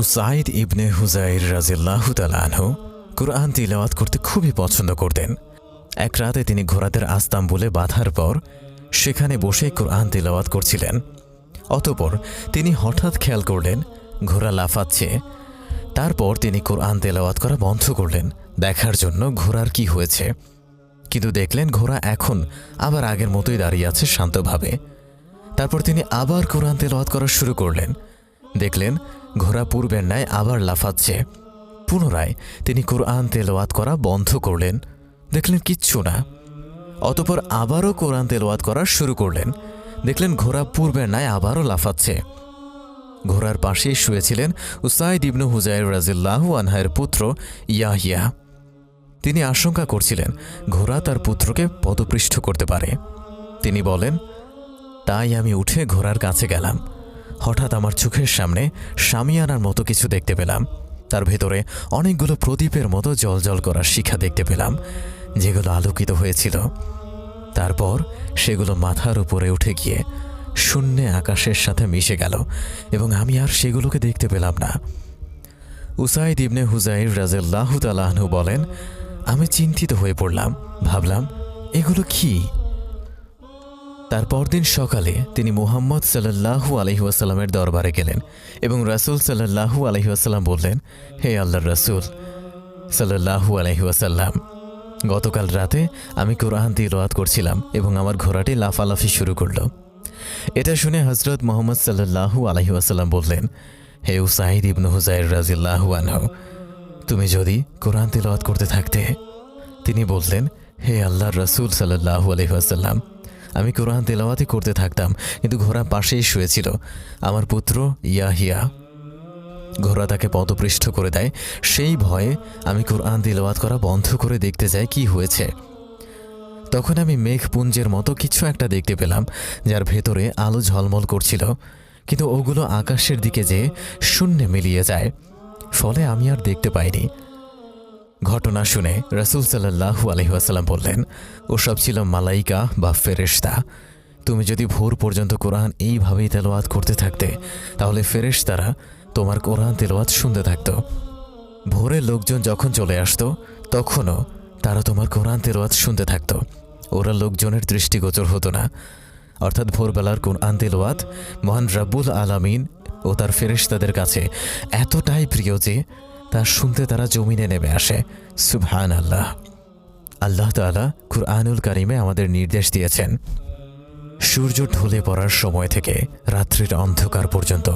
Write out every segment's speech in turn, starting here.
Usaid ইবনে হুজাইর রাজিল্লাহ তালানহু কুরআন তিলাওয়াত করতে খুবই পছন্দ করতেন। এক রাতে তিনি ঘোড়াদের আস্তাম্বুলে বাঁধার পর সেখানে বসে কোরআন তিলাওয়াত করছিলেন। অতপর তিনি হঠাৎ খেয়াল করলেন, ঘোড়া লাফাচ্ছে। তারপর তিনি কোরআন তেলাওয়াত করা বন্ধ করলেন, দেখার জন্য ঘোড়ার কি হয়েছে। কিন্তু দেখলেন ঘোড়া এখন আবার আগের মতোই দাঁড়িয়ে আছে শান্তভাবে। তারপর তিনি আবার কোরআন তেলাওয়াত করা শুরু করলেন। দেখলেন ঘোড়া পূর্বের ন্যায় আবার লাফাচ্ছে। পুনরায় তিনি কোরআন তেলাওয়াত করা বন্ধ করলেন। দেখলেন কিচ্ছু না। অতপর আবারও কোরআন তেলাওয়াত করা শুরু করলেন। দেখলেন ঘোড়া পূর্বের ন্যায় আবারও লাফাচ্ছে। ঘোড়ার পাশেই শুয়েছিলেন উসাইদ ইবনু হুজাইর রাজিল্লাহু আনহায়ের পুত্র ইয়াহিয়া। তিনি আশঙ্কা করছিলেন, ঘোড়া তার পুত্রকে পদপৃষ্ঠ করতে পারে। তিনি বলেন, তাই আমি উঠে ঘোড়ার কাছে গেলাম। হঠাৎ আমার চোখের সামনে সামিয়ানার মতো কিছু দেখতে পেলাম। তার ভেতরে অনেকগুলো প্রদীপের মতো জলজল করার শিখা দেখতে পেলাম, যেগুলো আলোকিত হয়েছিল। তারপর সেগুলো মাথার উপরে উঠে গিয়ে শূন্যে আকাশের সাথে মিশে গেল এবং আমি আর সেগুলোকে দেখতে পেলাম না। উসাইদ ইবনে হুজাইর রাজাল্লাহ তালাহনু বলেন, আমি চিন্তিত হয়ে পড়লাম। ভাবলাম, এগুলো কি? তার পরদিন সকালে তিনি মুহাম্মদ সাল্লাহু আলহিউসাল্লামের দরবারে গেলেন এবং রাসূল সাল্লাহু আলহিউসাল্লাম বললেন, হে আল্লাহর রাসূল সাল্লাহু আলহিউসাল্লাম গতকাল রাতে আমি কোরআন তিলাওয়াত করছিলাম এবং আমার ঘোড়াটি লাফালাফি শুরু করল। এটা শুনে হজরত মোহাম্মদ সাল্লাহু আলহিউসাল্লাম বললেন, হে উসাইদ ইবনু হুজাইর রাজিল্লাহু আনহু, তুমি যদি কোরআন তিলাওয়াত করতে থাকতে? তিনি বললেন, হে আল্লাহর রসুল সাল্লাহু আলহিহাসাল্লাম আমি কোরআন তেলাওয়াতই করতে থাকতাম, কিন্তু ঘোড়া পাশেই শুয়েছিল। আমার পুত্র ইয়াহিয়া ঘোড়া তাকে পদপৃষ্ঠ করে দেয়। সেই ভয়ে আমি কোরআন তিলাওয়াত করা বন্ধ করে দেখতে যাই কি হয়েছে। তখন আমি মেঘপুঞ্জের মতো কিছু একটা দেখতে পেলাম, যার ভেতরে আলো ঝলমল করছিল, কিন্তু ওগুলো আকাশের দিকে যে শূন্যে মিলিয়ে যায়। ফলে আমি আর দেখতে পাইনি। ঘটনা শুনে রসুল সাল্লাহু আলহিহাসাল্লাম বললেন, ওসব ছিল মালাইকা বা ফেরেশতা। তুমি যদি ভোর পর্যন্ত কোরআন এইভাবেই তেলোয়াত করতে থাকতে, তাহলে ফেরেশতারা তোমার কোরআন তেলোয়াত শুনতে থাকত। ভোরে লোকজন যখন চলে আসতো, তখনও তারা তোমার কোরআন তেলোয়াত শুনতে থাকত। ওরা লোকজনের দৃষ্টিগোচর হতো না। অর্থাৎ ভোরবেলার কোরআন তেলোয়াত মহান রাব্বুল আলামিন ও তার ফেরেশতাদের কাছে এতটাই প্রিয় যে তা শুনতে তারা জমিনে নেমে আসে। সুবহান আল্লাহ আল্লাহ তাআলা কুরআনুল কারিমে আমাদের নির্দেশ দিয়েছেন, সূর্য ঢলে পড়ার সময় থেকে রাত্রির অন্ধকার পর্যন্ত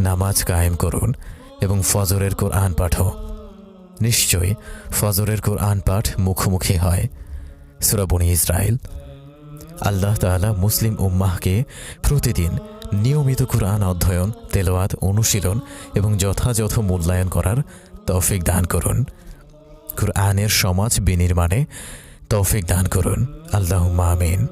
নামাজ কায়েম করুন এবং ফজরের কোরআন পাঠও নিশ্চয়ই ফজরের কোরআন পাঠ মুখোমুখি হয়। সুরাবনি ইসরায়েল আল্লাহ তাআলা মুসলিম উম্মাহকে প্রতিদিন নিয়মিত কোরআন অধ্যয়ন, তেলাওয়াত, অনুশীলন এবং যথাযথ মূল্যায়ন করার তৌফিক দান করুন। কোরআনের সমাজ বিনির্মাণে তৌফিক দান করুন। আল্লাহ আমিন।